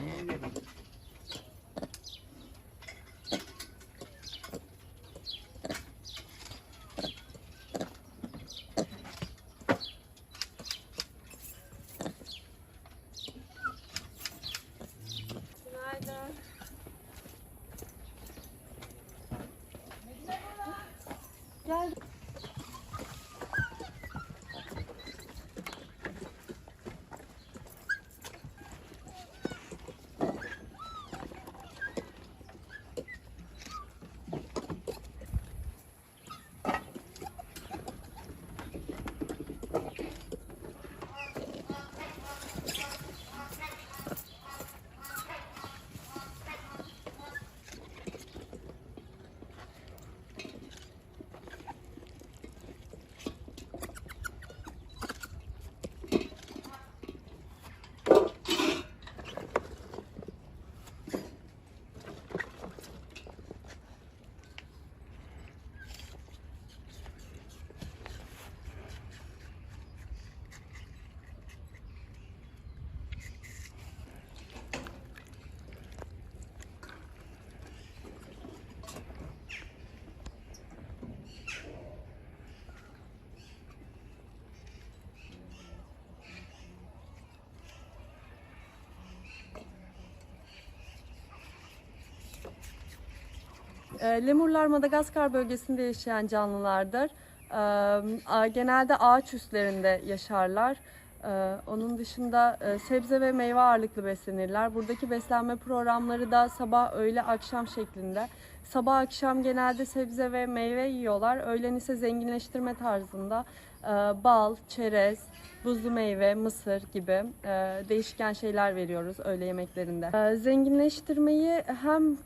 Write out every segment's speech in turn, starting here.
Günaydın. Geldim. Lemurlar Madagaskar bölgesinde yaşayan canlılardır. E, a- Genelde ağaç üstlerinde yaşarlar. E, Onun dışında e, sebze ve meyve ağırlıklı beslenirler. Buradaki beslenme programları da sabah, öğle, akşam şeklinde. Sabah akşam genelde sebze ve meyve yiyorlar. Öğlen ise zenginleştirme tarzında e, bal, çerez, buzlu meyve, mısır gibi e, değişken şeyler veriyoruz öğle yemeklerinde. Zenginleştirmeyi hem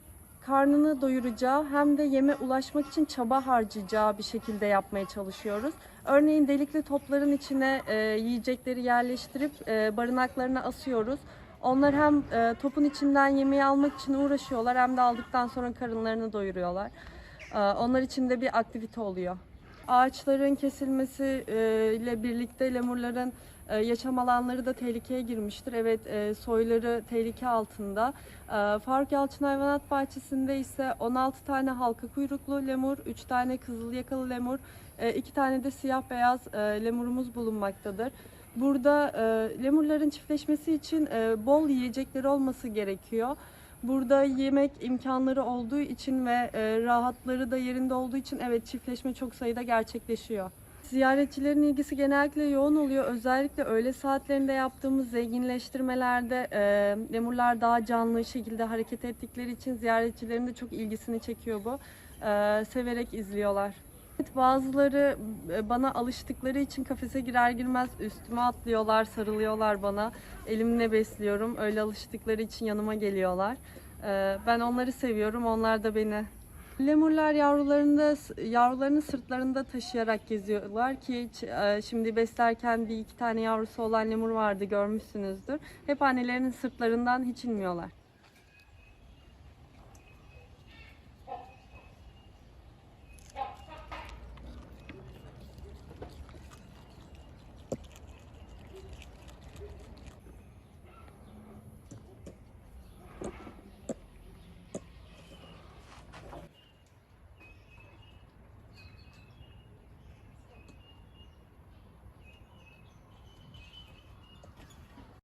karnını doyuracağı hem de yeme ulaşmak için çaba harcayacağı bir şekilde yapmaya çalışıyoruz. Örneğin delikli topların içine e, yiyecekleri yerleştirip e, barınaklarına asıyoruz. Onlar hem e, topun içinden yemeği almak için uğraşıyorlar hem de aldıktan sonra karınlarını doyuruyorlar. E, onlar için de bir aktivite oluyor. Ağaçların kesilmesi e, birlikte lemurların e, yaşam alanları da tehlikeye girmiştir. Evet e, soyları tehlike altında. Faruk Yalçın Hayvanat Bahçesi'nde ise 16 tane halka kuyruklu lemur, 3 tane kızıl yakalı lemur, 2 tane de siyah beyaz lemurumuz bulunmaktadır. Burada lemurların çiftleşmesi için bol yiyecekleri olması gerekiyor. Burada yemek imkanları olduğu için ve e, rahatları da yerinde olduğu için evet çiftleşme çok sayıda gerçekleşiyor. Ziyaretçilerin ilgisi genellikle yoğun oluyor. Özellikle öğle saatlerinde yaptığımız zenginleştirmelerde e, lemurlar daha canlı şekilde hareket ettikleri için ziyaretçilerin de çok ilgisini çekiyor bu. E, severek izliyorlar. Bazıları e, bana alıştıkları için kafese girer girmez üstüme atlıyorlar, sarılıyorlar bana. Elimle besliyorum. Öyle alıştıkları için yanıma geliyorlar. E, Ben onları seviyorum, onlar da beni. Lemurlar yavrularını yavrularını sırtlarında taşıyarak geziyorlar ki e, şimdi beslerken bir iki tane yavrusu olan lemur vardı görmüşsünüzdür. Hep annelerinin sırtlarından hiç inmiyorlar.